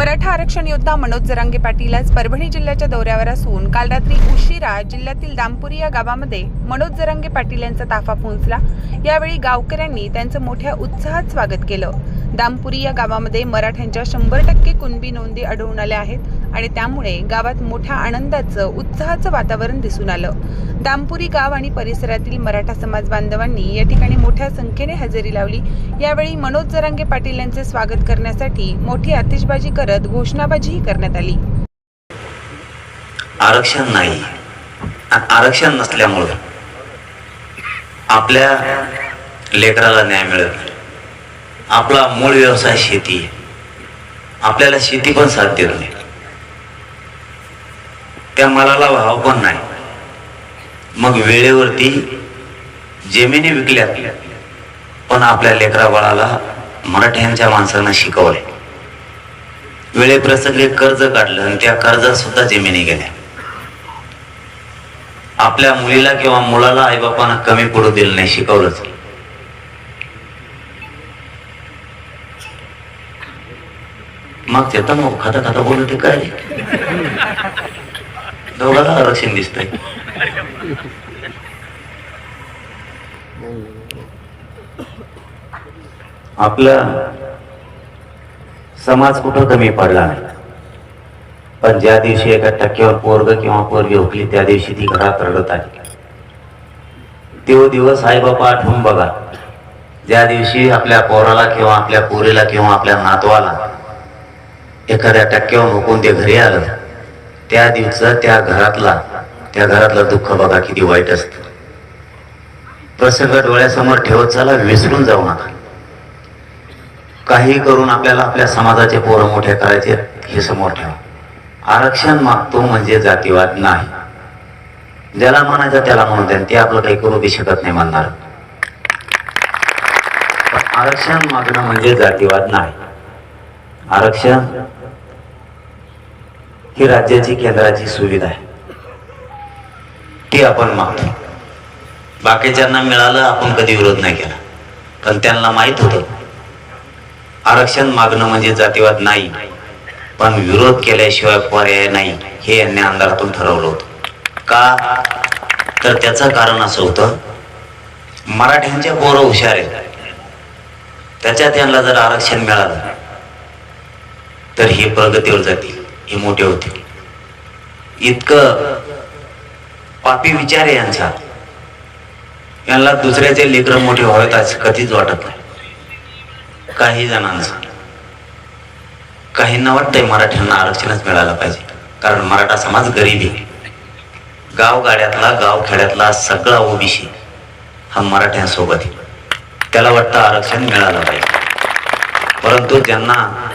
मराठा आरक्षण योद्धा मनोज जरांगे पाटील आज परभणी जिल्ह्याच्या दौऱ्यावर असून काल रात्री उशिरा जिल्ह्यातील दामपुरी या गावामध्ये मनोज जरांगे पाटील यांचा ताफा पोहोचला. यावेळी गावकऱ्यांनी त्यांचं मोठ्या उत्साहात स्वागत केलं. दामपुरी या गावामध्ये मराठ्यांच्या शंभर टक्के कुणबी नोंदी आढळून आल्या आहेत. आणि त्यामुळे गावात मोठ्या आनंदाचं उत्साहाचं वातावरण दिसून आलं. दामपुरी गाव आणि परिसरातील मराठा समाज बांधवांनी या ठिकाणी मोठ्या संख्येने हजेरी लावली. यावेळी मनोज जरांगे पाटील यांचे स्वागत करण्यासाठी मोठी आतिषबाजी करत घोषणाबाजीही करण्यात आली. आरक्षण नाही. आरक्षण नसल्यामुळं आपल्या लेकराला न्याय मिळत आपला मूळ व्यवसाय शेती आपल्याला शेती पण साथ देत नाही. त्या मालाला भाव पण नाही. मग वेळेवरती जमिनी विकल्या पण आपल्या लेकरा बाळाला मराठ्यांच्या माणसांना शिकवले वेळेप्रसंगी कर्ज काढलं आणि त्या कर्जात सुद्धा जमिनी गेल्या. आपल्या मुलीला किंवा मुलाला आईबापानं कमी पडू दिलं नाही शिकवलंच. मग ते तर मग खाता खाता बोलू ते काय? दोघाला आरक्षण दिसतंय. आपला समाज कुठं कमी पडला नाही. पण ज्या दिवशी एका टक्क्यावर पोरग किंवा पोरगी हुकली त्या दिवशी ती घरात रडत आली. तो दिवस आई बापा आठवून बघा. ज्या दिवशी आपल्या पोराला किंवा आपल्या पोरीला किंवा आपल्या नातवाला एखाद्या टक्क्यावर हुकून ते घरी आलं त्या दिवसा त्या घरातला त्या घरातलं दुःख बघा किती वाईट असतं. प्रसंग डोळ्यासमोर ठेवत चला विसरून जाऊ नका. काही करून आपल्याला आपल्या समाजाचे पोरं मोठे करायचे हे समोर ठेवा. आरक्षण मागतो म्हणजे जातीवाद नाही. ज्याला म्हणायचं त्याला म्हणू द्या ते आपलं काही करू बी शकत नाही म्हणणार. आरक्षण मागणं म्हणजे जातीवाद नाही. आरक्षण ही राज्याची केंद्राची सुविधा आहे. ती आपण मागतो. बाकीच्यांना मिळालं आपण कधी विरोध नाही केला. पण त्यांना माहीत होतं. आरक्षण मागणं म्हणजे जातीवाद नाही. पण विरोध केल्याशिवाय पर्याय नाही हे यांनी अंधारातून ठरवलं होतं. का? तर त्याचं कारण असं होतं मराठ्यांच्या पोरं हुशार आहेत. त्याच्यात यांना जर आरक्षण मिळालं तर ही प्रगतीवर जातील. हे मोठे होते. इतकं पापी विचार आहे यांचा. यांना दुसऱ्याचे लेकर मोठे व्हावेत असं कधीच वाटत नाही. काही जणांचा. काहींना वाटतंय मराठ्यांना आरक्षणच मिळालं पाहिजे. कारण मराठा समाज गरीब आहे. गावगाड्यातला गावखेड्यातला सगळा ओबीसी हा मराठ्यांसोबत आहे. त्याला वाटतं आरक्षण मिळालं पाहिजे. परंतु ज्यांना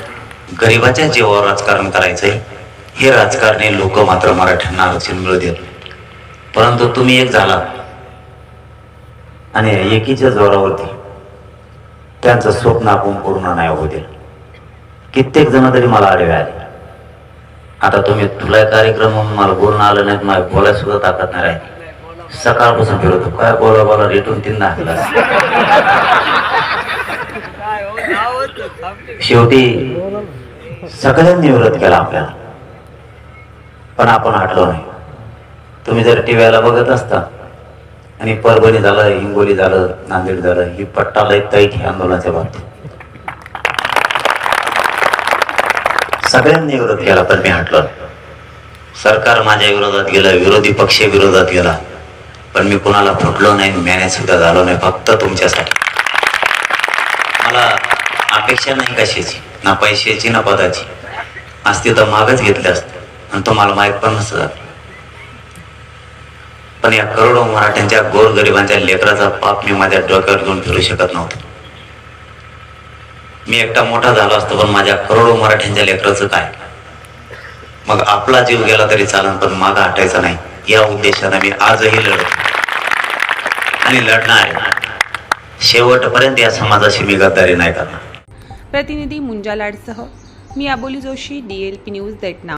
गरिबाच्या जीवावर राजकारण करायचंय हे राजकारणी लोक मात्र मराठ्यांना आरक्षण मिळू देत परंतु तुम्ही एक झाला आणि एकीच्या जोरावरती त्यांचं स्वप्न आपण पूर्ण नाही होऊ दिलं. कित्येक जण तरी मला आडवे आले. आता तुम्ही तुला कार्यक्रम म्हणून मला बोलणं आलं नाही मला बोलायला सुद्धा ताकद नाही राहिली. सकाळपासून फिरवतो काय बोला बोला रेटून तीन दाखला शेवटी सगळ्यांनी विरोध केला आपल्याला. पण आपण हटलो नाही. तुम्ही जर टीव्हीला बघत असता आणि परभणी झालं हिंगोली झालं नांदेड झालं ही पट्टा लय तैट आंदोलनाच्या बाबतीत. सगळ्यांनी विरोध केला पण मी हटलो सरकार माझ्या विरोधात गेलं विरोधी पक्ष विरोधात गेला पण मी कुणाला फुटलो नाही मॅनेज सुद्धा झालो नाही फक्त तुमच्यासाठी. मला अपेक्षा नाही कशाची ना पैशाची ना पदाची. असती तर मागच घेतले असते. आणि तुम्हाला माहीत पण नसतं पण या करोडो मराठ्यांच्या गोरगरिबांच्या लेकराचा पाप मी माझ्या डोक्यावर घेऊन फिरू शकत नव्हतो. मी एकटा मोठा झालो असतो पण माझ्या करोडो मराठ्यांच्या लेकराचं काय? मग आपला जीव गेला तरी चालन पण मागा हटायचा नाही. या उद्देशाने मी आजही लढतो. आणि लढणार आहे. शेवटपर्यंत या समाजाशी मी गद्दारी नाही करणार. प्रतिनिधी मुंजा लाडसह मी Aboli Joshi D L P news देटना.